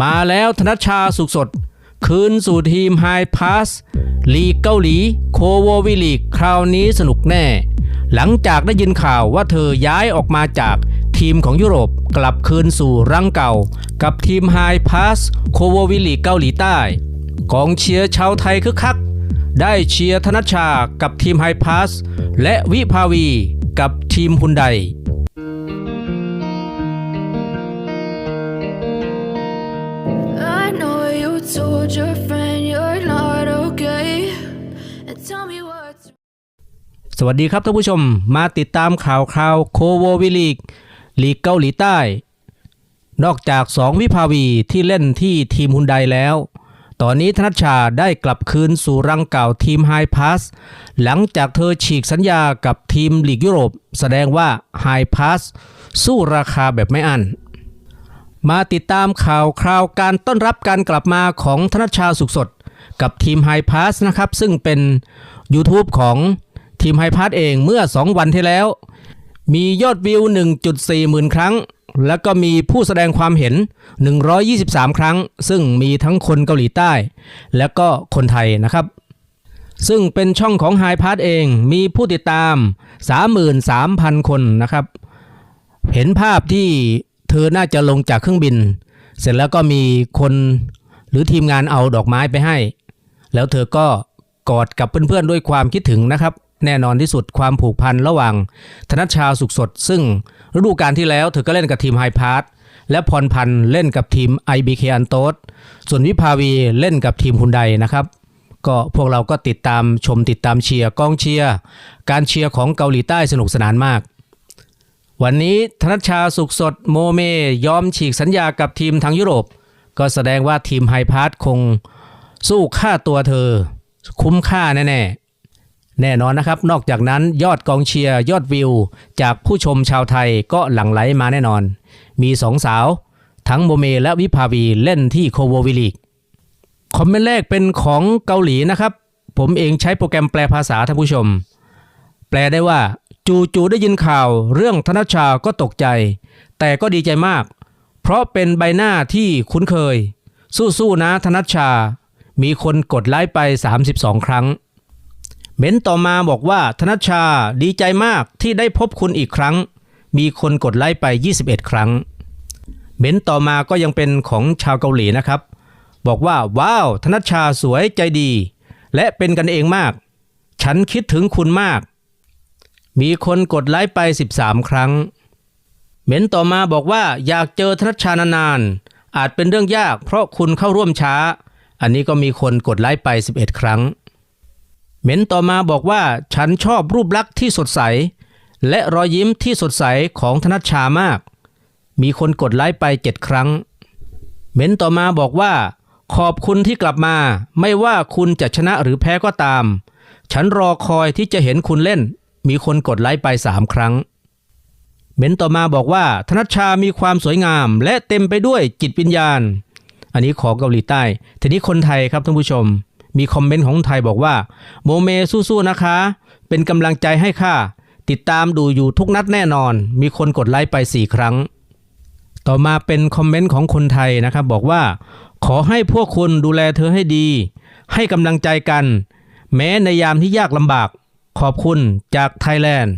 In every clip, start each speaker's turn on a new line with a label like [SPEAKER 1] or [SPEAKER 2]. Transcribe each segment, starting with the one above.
[SPEAKER 1] มาแล้วธนชชาสุขสด คืนสู่ทีมไฮพาสลีกเกาหลี โคววิลีกคราวนี้สนุกแน่ หลังจากได้ยินข่าวว่าเธอย้ายออกมาจากทีมของยุโรปกลับคืนสู่รังเก่า กับทีมไฮพาสโคววิลีกเกาหลีใต้ กองเชียร์ชาวไทยคึกคัก ได้เชียร์ธนชชากับทีมไฮพาสและวิภาวีกับทีมฮุนได สวัสดีครับท่านผู้ชมมาติดตามข่าวคราวโคววิลีกลีกเกาหลีใต้ นอกจาก 2 วิภาวีที่เล่นที่ทีมฮุนไดแล้ว ตอนนี้ธนชชาได้กลับคืนสู่รังเก่าทีมไฮพาสหลังจากเธอฉีกสัญญากับทีมลีกยุโรป แสดงว่าไฮพาสสู้ราคาแบบไม่อั้น มาติดตามข่าวคราวการต้อนรับการกลับมาของธนชาสุขสด กับทีมไฮพาสนะครับ ซึ่งเป็น YouTube ของทีมไฮพาสเองเมื่อ 2 วันที่แล้ว มียอดวิว 1.4 หมื่นครั้ง แล้วก็มีผู้แสดงความเห็น 123 ครั้ง ซึ่งมีทั้งคนเกาหลีใต้ และก็คนไทยนะครับ ซึ่งเป็นช่องของไฮพาสเองมีผู้ติดตาม 33,000 คนนะครับ เห็นภาพที่ เธอน่าจะลงจากเครื่องบิน เสร็จแล้วก็มีคนหรือทีมงานเอาดอกไม้ไปให้ แล้วเธอก็กอดกับเพื่อนๆด้วยความคิดถึงนะครับ แน่นอนที่สุดความผูกพันระหว่าง ธนัชชาสุขสด ซึ่งฤดูกาลที่แล้วเธอก็เล่นกับทีมไฮพาร์และพรพันธ์เล่นกับทีม IBK อันโตสส่วนวิภาวีเล่นกับทีมฮุนไดนะครับ ก็พวกเราก็ติดตามชมติดตามเชียร์กองเชียร์ การเชียร์ของเกาหลีใต้สนุกสนานมาก วันนี้ธนชาสุขสดโมเมยอมฉีกสัญญากับทีมทางยุโรป ก็แสดงว่าทีมไฮพาร์ทคงสู้ค่าตัวเธอ คุ้มค่าแน่ๆแน่นอนนะครับ นอกจากนั้นยอดกองเชียร์ยอดวิว จากผู้ชมชาวไทยก็หลั่งไหลมาแน่นอน มีสองสาว ทั้งโมเมและวิภาวีเล่นที่โคโววิลีกคอมเมนต์แรกเป็นของเกาหลีนะครับ ผมเองใช้โปรแกรมแปลภาษาท่านผู้ชม แปลได้ว่า จู่ๆได้ยินข่าวเรื่องธนชชาก็ตกใจ แต่ก็ดีใจมาก เพราะเป็นใบหน้าที่คุ้นเคย สู้ๆนะธนชชามีคนกดไลค์ไป 32 ครั้งเม้นต่อมาบอกว่าธนชชาดีใจมากที่ได้พบคุณอีกครั้ง มีคนกดไลค์ไป 21 ครั้ง เม้นต่อมาก็ยังเป็นของชาวเกาหลีนะครับ บอกว่าว้าวธนชชาสวยใจดี และเป็นกันเองมาก ฉันคิดถึงคุณมาก มีคนกดไลค์ไป 13 ครั้ง เม้นต่อมาบอกว่าอยากเจอธนชชานานๆอาจเป็นเรื่องยากเพราะคุณเข้าร่วมช้า อันนี้ก็มีคนกดไลค์ไป 11 ครั้ง เม้นต่อมาบอกว่าฉันชอบรูปลักษณ์ที่สดใส และรอยยิ้มที่สดใสของธนัชชามาก มีคนกดไลค์ไป 7 ครั้ง เม้นต่อมาบอกว่า ขอบคุณที่กลับมา ไม่ว่าคุณจะชนะหรือแพ้ก็ตาม ฉันรอคอยที่จะเห็นคุณเล่น มีคนกดไลค์ไป 3 ครั้งเม้นต่อมาบอกว่าธนชชามีความสวยงาม และเต็มไปด้วยจิตวิญญาณ อันนี้ของเกาหลีใต้ ทีนี้คนไทยครับท่านผู้ชม มีคอมเมนต์ของไทยบอกว่า โมเมสู้ๆนะคะ เป็นกำลังใจให้ค่ะ ติดตามดูอยู่ทุกนัดแน่นอน มีคนกดไลค์ไป 4 ครั้ง ต่อมาเป็นคอมเมนต์ของคนไทยนะครับบอกว่า ขอให้พวกคุณดูแลเธอให้ดี ให้กำลังใจกัน แม้ในยามที่ยากลำบาก ขอบคุณจากไทยแลนด์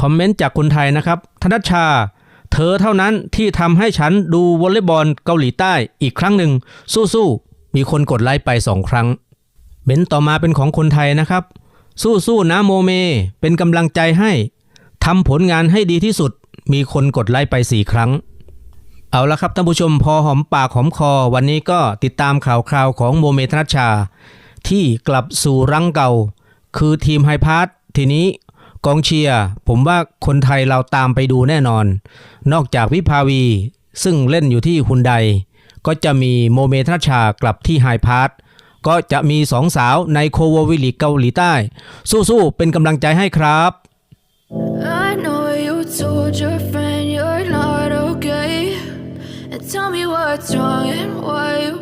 [SPEAKER 1] คอมเมนต์จากคนไทยนะครับ ธนัชชา เธอเท่านั้นที่ทำให้ฉันดูวอลเลย์บอลเกาหลีใต้อีกครั้งหนึ่ง สู้ๆ มีคนกดไลค์ไปสองครั้งเม้นต่อมาเป็นของคนไทยนะครับ สู้ๆนะโมเม เป็นกำลังใจให้ทำผลงานให้ดีที่สุด มีคนกดไลค์ไปสี่ครั้ง เอาละครับท่านผู้ชมพอหอมปากหอมคอ วันนี้ก็ติดตามข่าวคราวของโมเมธนัชชา ที่กลับสู่รังเก่า คือทีมไฮพาร์ททีนี้กองเชียร์ผมว่าคนไทยเราตามไปดูแน่นอน นอกจากวิภาวี ซึ่งเล่นอยู่ที่ฮุนไดก็จะมีโมเมธนชชากลับที่ไฮพาร์ทก็จะมีสองสาวในโคววิลีเกาหลีใต้ สู้ๆเป็นกำลังใจให้ครับ
[SPEAKER 2] I know you told your friend you're not okay. And tell me what's wrong and why you